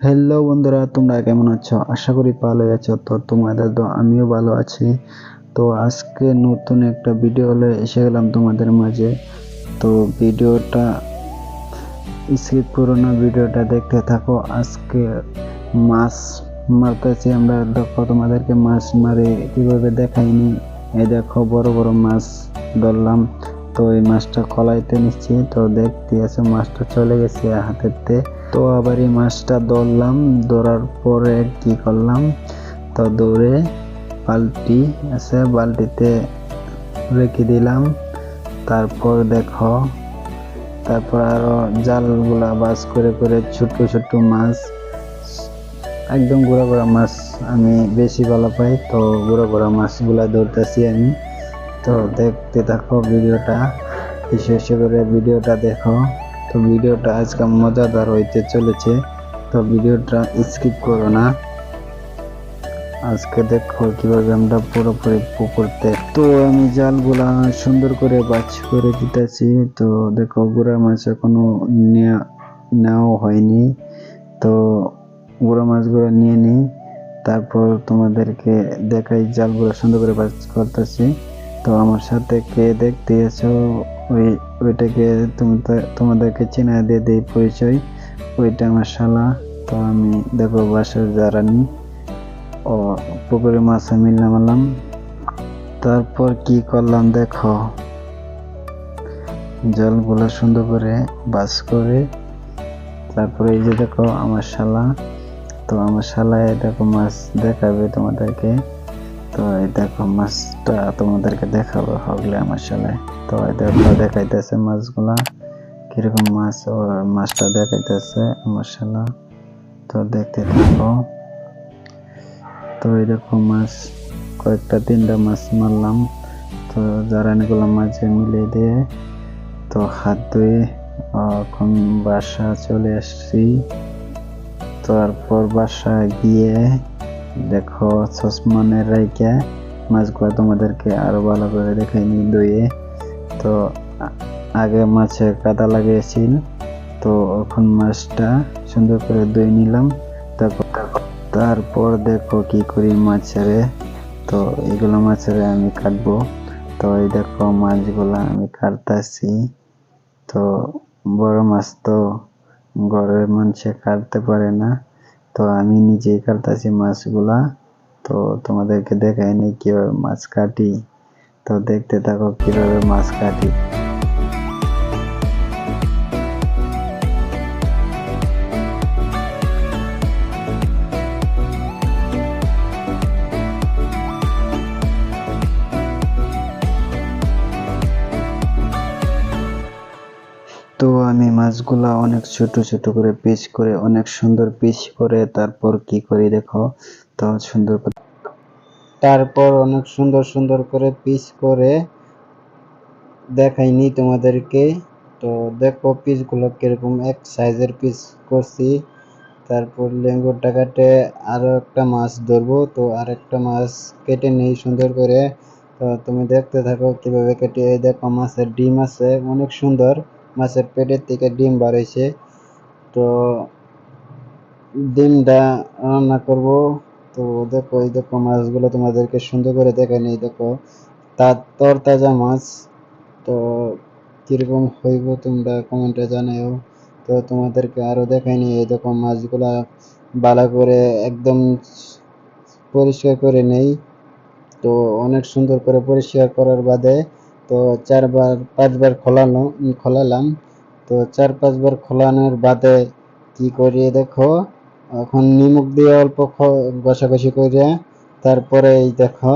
Hello বন্ধুরা, তোমরা কেমন আছো? আশা করি ভালো আছো। তো তোমাদের তো আমিও ভালো আছি। তো আজকে নতুন একটা ভিডিও হলে এসে গেলাম তোমাদের মাঝে। তো ভিডিওটা স্কিপ করো না ভিডিওটা দেখতে থাকো। আজকে মাছ মারতেছি আমরা। দেখো তোমাদেরকে মাছ মারে কীভাবে দেখাইনি। এই দেখো বড় বড় মাছ ধরলাম। তো এই মাছটা কলাইতে নিচ্ছি। তো দেখতে আছে মাছটা চলে গেছে হাতেতে তো আবার এই মাছটা ধরলাম। ধরার পরে কি করলাম? তো দৌড়ে বালতি আছে, বালতিতে রেখে দিলাম। তারপর দেখো, তারপর আরও জালগুলা বাস করে করে ছোট ছোট মাছ, একদম গোড়া গোড়া মাছ আমি বেশি ভালো পাই। তো গোড়া গোড়া মাছগুলা ধরতেছি আমি। তো দেখতে থাকো ভিডিওটা বিশেষ করে ভিডিওটা দেখো। তো ভিডিওটা আজকে মজাদার হইতে চলেছে, তো ভিডিওটা স্কিপ করো না। আজকে দেখো কীভাবে আমরা পুরোপুরি পুকুরতে তো আমি জালগুলা সুন্দর করে বাছ করে দিতেছি, তো দেখো গুড়া মাছ এখনও নেওয়া হয়নি। তো গুড়া মাছগুলো নিয়ে নিই, তারপর তোমাদেরকে দেখাই জালগুলো সুন্দর করে বাছ করতেছি। তো আমার সাথে কে দেখতে এসো ওই, ওইটাকে তুমি তোমাদেরকে চেনা দিয়ে দিই পরিচয়। ওইটা আমার শালা। তো আমি দেখো বাসার জারানি ও, পুকুরে মাছ আমি নামালাম। তারপর কি করলাম দেখো। জলগুলো সুন্দর করে বাস করে, তারপরে এই যে দেখো আমার শালা। তো আমার শালায় দেখো মাছ দেখাবে তোমাদেরকে। তো এই দেখো মাছটা তোমাদেরকে দেখাবো হগলে আমার শালায় তো এই দেখো দেখাইতেছে মাছগুলা, কীরকম মাছ ও মাছটা দেখাইতেছে আমার শালা। তো দেখতে থাকো। তো দেখো মাছ, কয়েকটা তিনটা মাছ মারলাম। তো জারানিগুলো মাঝে মিলে দিয়ে তো হাত ধুয়ে এখন বাসা চলে আসছি। তারপর বাসা গিয়ে দেখো চশমানের রাইকে মাছগুলো তোমাদেরকে আরও ভালো করে দেখাইনি দইয়ে। তো, আগে মাছে কাদা লাগিয়েছিল, তো এখন মাছটা সুন্দর করে দই নিলাম। তারপর দেখো কি করি মাছের। তো, এগুলো মাছের আমি কাটবো। তো, এই দেখো মাছগুলো আমি কাটতেছি। তো, বড় মাছ তো ঘরের মানুষে কাটতে পারে না। তো আমি নিজেই কাটতেছি মাছগুলা, তো তোমাদেরকে দেখাইনি কীভাবে মাছ কাটি। তো দেখতে থাকো কীভাবে মাছ কাটি। তো আমি মাছগুলা অনেক ছোট ছোট করে পিস করে, অনেক সুন্দর পিস করে তারপর কি করি দেখো? তো সুন্দর করে তারপর অনেক সুন্দর সুন্দর করে পিস করে দেখাইনি তোমাদেরকে। তো দেখো পিসগুলো কীরকম, এক সাইজের পিস করছি। তারপর লেঙ্গুরটা কাটে আরও একটা মাছ ধরবো। তো আর একটা মাছ কেটে নেই সুন্দর করে। তো তুমি দেখতে থাকো কীভাবে কেটে দেখো মাছের ডিম আছে, অনেক সুন্দর। মাছের পেটের থেকে ডিম বার হয়েছে তো ডিমটা রান্না করব। তো দেখো, এই দেখো মাছগুলো তোমাদেরকে সুন্দর করে দেখে নেই। দেখো তার তর তাজা মাছ। তো কীরকম হইব তোমরা কমেন্টে জানাও তো তোমাদেরকে আরও দেখাইনি এই দেখো মাছগুলা ভালো করে একদম পরিষ্কার করে নেই। তো অনেক সুন্দর করে পরিষ্কার করার বাদে তো চারবার, পাঁচবার খোলানো খোলালাম। তো চার পাঁচবার খোলানোর বাদে কি করি দেখো, এখন নিমক দিয়ে অল্প ঘষাঘষি করে তারপরে এই দেখো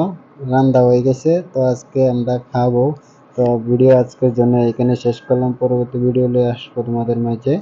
রান্না হয়ে গেছে। তো আজকে আমরা খাব। তো ভিডিও আজকের জন্য এখানে শেষ করলাম। পরবর্তী ভিডিও নিয়ে আসব তোমাদের মাঝে।